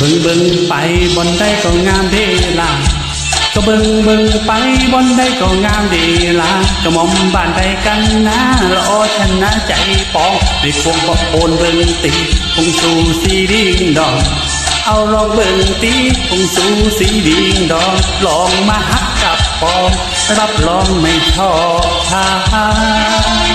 เบิ่งเบิ่งไปบนได้ก็งามเดล่ะก็เบิ่งเบิ่งไปบนได้ก็งามเดล่ะก็มอมบ้านใดกันนะละอชนะใจปองในพวงก็โอนเบิ่งตีคงสู่สีดิ่งดองเอาลองเบิ่งตีคงสู่สีดิ่งดองลองมาฮักกับปองรับรองไม่ชอบทา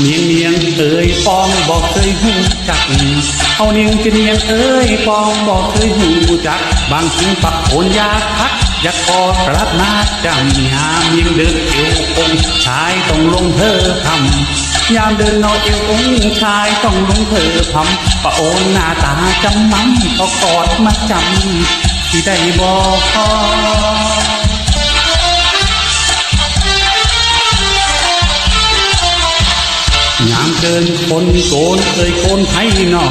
เนียงเนียงเอ่ยปองบอกเคยหูจัก เอาเนียงจะเนียงเอ่ยปองบอกเคยหูจัก บางทีปะโอนอยากพักอยากกอดรัดนาจำยามยิงเดินเอวองชายต้องลงเธอทำยามเดินนอเอวองชายต้องลงเธอทำปะโอนหน้าตาจำมั่มก็กอดมาจำที่ได้บอก เกินคนโกนเอ่ยโกนไทยนอ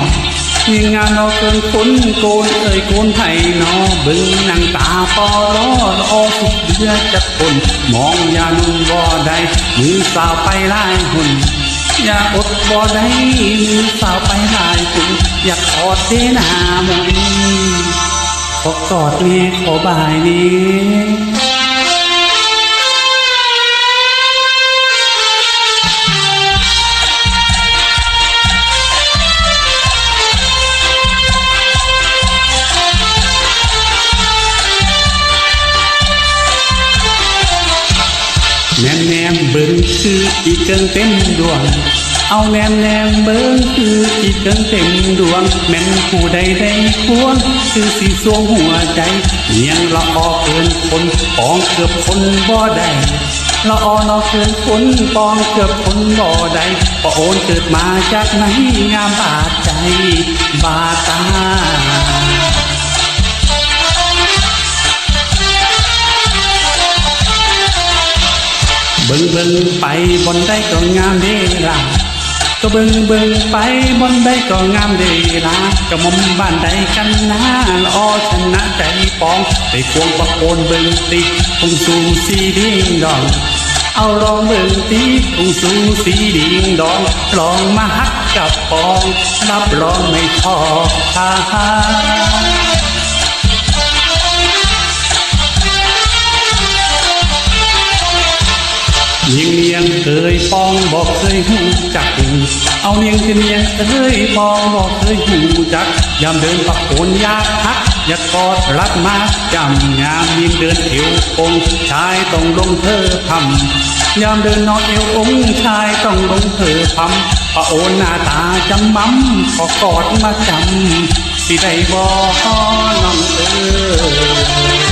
มีงานเราเกินคนโกนเอ่ยโกนไทยนอบึงนางตาปอรอรอสุดเดือจะคน มองอยานุ่งบ่ได้มือสาวไปไล่หุ่นอย่าอดบ่ได้มือสาวไปไล่หุ่นอยากอดเสนามนขอกอดนี้ขอบายนี้ แนมแนมเบิ่งคืออีกเกิงเต็มดวง เอาแนมแนมเบิ่งคืออีกเกิงเต็มดวง แม่นผู้ใดได้ควรคือสีสวงหัวใจเนียงละออเกินคนปองเกือบคนบ่ได้ละออนอเกินคนปองเกือบคนบ่ได้ปะโอนเกิดมาจากไหนงามบาดใจบาดตา บิ่งไปบนได้ก็งามเดล่ะก็เบิ่งเบิ่งไปบนได้ก็งามเดล่ะก็มอมบ้านใดกันนะละออชนะใจปองไปควงประโคนเบิ่งติคงสู่สีดิ่งดองเอาลองเบิ่งตีคงสู่สีดิ่งดองลองมาฮักกับปองรับรองไม่ชอบทา เนียงเนียงเคยปองบอกเคยหูจักเอาเนียงจะเนียงเคยปองบอกเคยหูจักยามเดินปักโคนอยากทักอยากกอดรัดมาจำยามยิงเดินเอวองชายต้องลงเธอทำยามเดินนอนเอวองค์ชายต้องลงเธอทำปะโอนหน้าตาจำมั่มขอกอดมาจำสิได้บอกน้องเอ๋ย